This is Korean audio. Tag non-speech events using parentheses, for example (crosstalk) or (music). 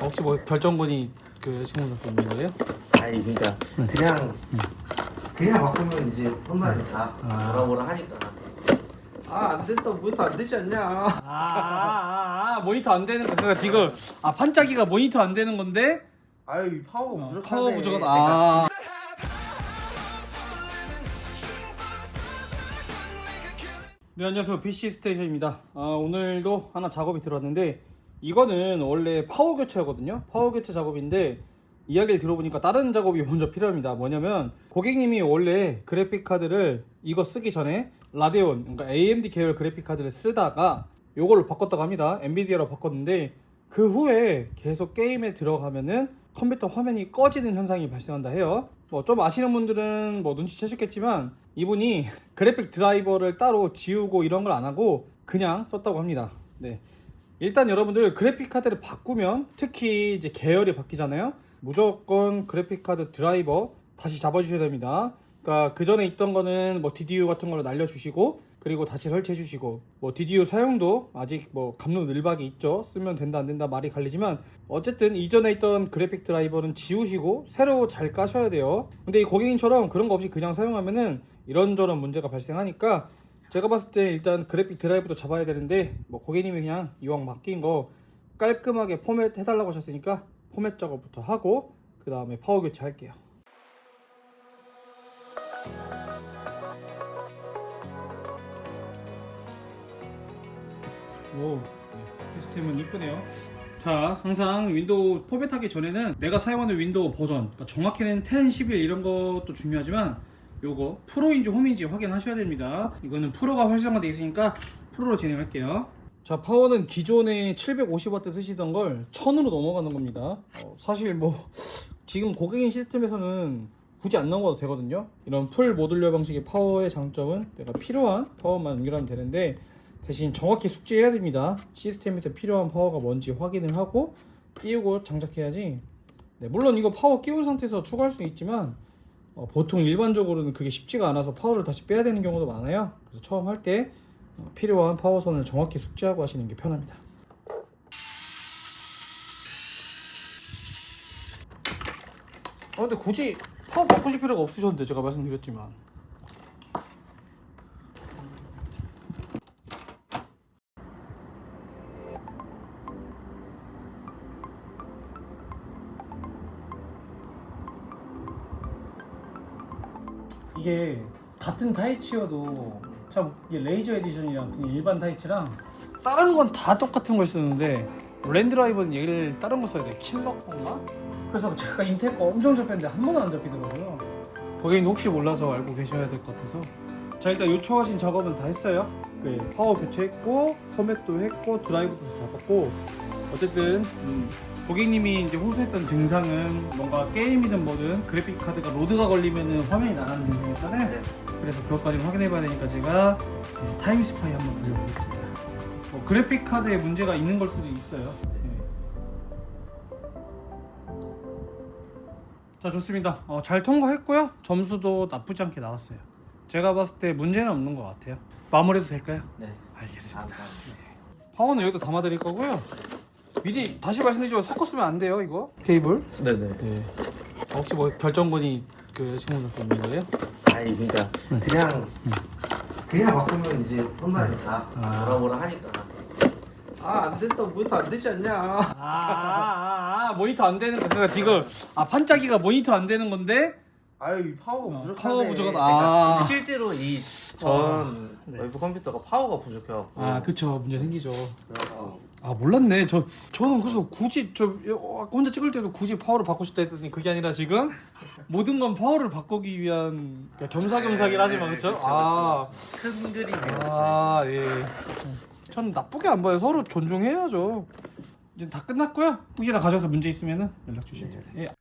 혹시 뭐 결정권이 그 여자친구한테 있는 거예요? 아니 그러니까 그냥 그냥 바꾸면 이제 혼나니까 아. 뭐라 뭐라 하니까 아 안 된다 모니터 안 되지 않냐 아, 아, 아, 모니터 안 되는 거. 그러니까 지금 아 판짜기가 모니터 안 되는 건데 아유 이 파워가 어, 부족하네 파워 부족하다. 아. 네 안녕하세요 PC 스테이션입니다. 아, 오늘도 하나 작업이 들어왔는데 이거는 원래 파워 교체거든요. 파워 교체 작업인데 이야기를 들어보니까 다른 작업이 먼저 필요합니다. 뭐냐면 고객님이 원래 그래픽 카드를 이거 쓰기 전에 라데온 그러니까 AMD 계열 그래픽 카드를 쓰다가 요걸로 바꿨다고 합니다. 엔비디아로 바꿨는데 그 후에 계속 게임에 들어가면은 컴퓨터 화면이 꺼지는 현상이 발생한다 해요. 뭐 좀 아시는 분들은 뭐 눈치채셨겠지만 이분이 (laughs) 그래픽 드라이버를 따로 지우고 이런 걸 안 하고 그냥 썼다고 합니다. 네. 일단 여러분들 그래픽 카드를 바꾸면 특히 이제 계열이 바뀌잖아요. 무조건 그래픽 카드 드라이버 다시 잡아주셔야 됩니다. 그러니까 그 전에 있던 거는 뭐 DDU 같은 걸로 날려주시고 그리고 다시 설치해 주시고 뭐 DDU 사용도 아직 뭐 감로늘박이 있죠. 쓰면 된다 안 된다 말이 갈리지만 어쨌든 이전에 있던 그래픽 드라이버는 지우시고 새로 잘 까셔야 돼요. 근데 이 고객님처럼 그런 거 없이 그냥 사용하면은 이런저런 문제가 발생하니까 제가 봤을 때 일단 그래픽 드라이브도 잡아야 되는데 뭐 고객님이 그냥 이왕 맡긴 거 깔끔하게 포맷 해달라고 하셨으니까 포맷 작업부터 하고 그 다음에 파워 교체 할게요. 오 시스템은 이쁘네요. 자, 항상 윈도우 포맷하기 전에는 내가 사용하는 윈도우 버전, 그러니까 정확히는 10, 11 이런 것도 중요하지만 요거 프로인지 홈인지 확인하셔야 됩니다. 이거는 프로가 활성화되어 있으니까 프로로 진행할게요. 자, 파워는 기존에 750W 쓰시던 걸 1000으로 넘어가는 겁니다. 어, 사실 뭐 지금 고객인 시스템에서는 굳이 안 넘어가도 되거든요. 이런 풀 모듈러 방식의 파워의 장점은 내가 필요한 파워만 연결하면 되는데 대신 정확히 숙지해야 됩니다. 시스템에서 필요한 파워가 뭔지 확인을 하고 끼우고 장착해야지. 네, 물론 이거 파워 끼운 상태에서 추가할 수 있지만 어, 보통 일반적으로는 그게 쉽지가 않아서 파워를 다시 빼야 되는 경우도 많아요. 그래서 처음 할때 어, 필요한 파워선을 정확히 숙지하고 하시는 게 편합니다. 아 근데 굳이 파워 바꾸실 필요가 없으셨는데 제가 말씀드렸지만 이게 같은 타이치여도 참 이게 레이저 에디션이랑 그냥 일반 타이치랑 다른 건 다 똑같은 걸 쓰는데 랜드라이버는 얘를 다른 거 써야 돼. 킬러 건가? 그래서 제가 인텔 거 엄청 접했는데 한 번은 안 잡히더라고요. 고객님 혹시 몰라서 알고 계셔야 될 것 같아서. 자 일단 요청하신 작업은 다 했어요. 그 파워 교체했고 포맷도 했고 드라이브도 잡았고. 어쨌든 음, 고객님이 이제 호소했던 증상은 뭔가 게임이든 뭐든 그래픽 카드가 로드가 걸리면은 화면이 나가는 증상이었잖아요. 네. 그래서 그것까지 확인해봐야 되니까 제가 음, 타임 스파이 한번 돌려보겠습니다. 뭐 그래픽 카드에 문제가 있는 걸 수도 있어요. 네. 자 좋습니다. 어, 잘 통과했고요. 점수도 나쁘지 않게 나왔어요. 제가 봤을 때 문제는 없는 것 같아요. 마무리해도 될까요? 네 알겠습니다. 감사합니다 파워는 여기다 담아드릴 거고요. 미리 다시 말씀드리지만 섞었으면 안 돼요 이거 케이블. 네네 예. 혹시 뭐 결정권이 그 여자친구한테 있는 거예요? 아니 그러니까 그냥 그냥 바꾸면 이제 혼나니까 아. 뭐라 뭐라 하니까 아 안 된다 모니터 안 되지 않냐 아, 아, 아, 모니터 안 되는 거. 그러니까 지금 아 판짜기가 모니터 안 되는 건데 아유 이 파워가 어, 부족하네 파워 부족하다. 그러니까 아. 실제로 이전 어, 네. 웨브 컴퓨터가 파워가 부족해갖고 아 그쵸 문제 생기죠. 그래서 아 몰랐네. 저 저는 그래서 굳이 저 혼자 찍을 때도 굳이 파워를 바꾸고 싶다 했더니 그게 아니라 지금 모든 건 파워를 바꾸기 위한 그러니까 겸사겸사긴 하지만 그렇죠. 아. 큰 그림이에요 아, 예. 전 나쁘게 안 봐요. 서로 존중해야죠. 이제 다 끝났고요. 혹시나 가셔서 문제 있으면 연락 주시면 돼요. 예.